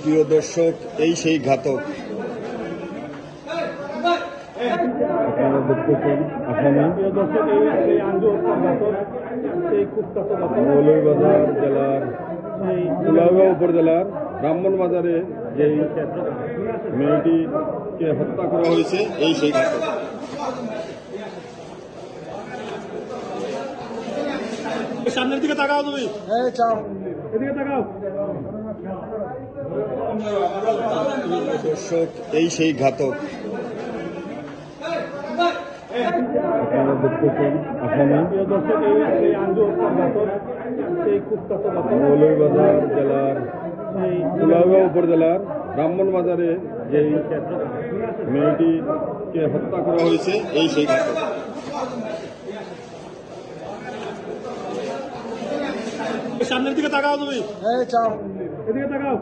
প্রিয় দর্শক এই সেই ঘাতক। আপনারা দেখতেছেন আসামে মৌলভীবাজার জেলার উপজেলার ব্রাহ্মণবাজারে যেই মেয়েটিকে হত্যা করা হয়েছে এই সেই ঘাতক। সামনের দিকে তাকাও তুমি। এদিকে তাকাও দর্শক এই সেই ঘাতক। আপনারা দেখতেছেন আসামে মৌলভীবাজার জেলার উপজেলার ব্রাহ্মণবাজারে যেই মেয়েটিকে হত্যা করা হয়েছে এই সেই ঘাতক। সামনের দিকে তাকাও তুমি। এদিকে তাকাও।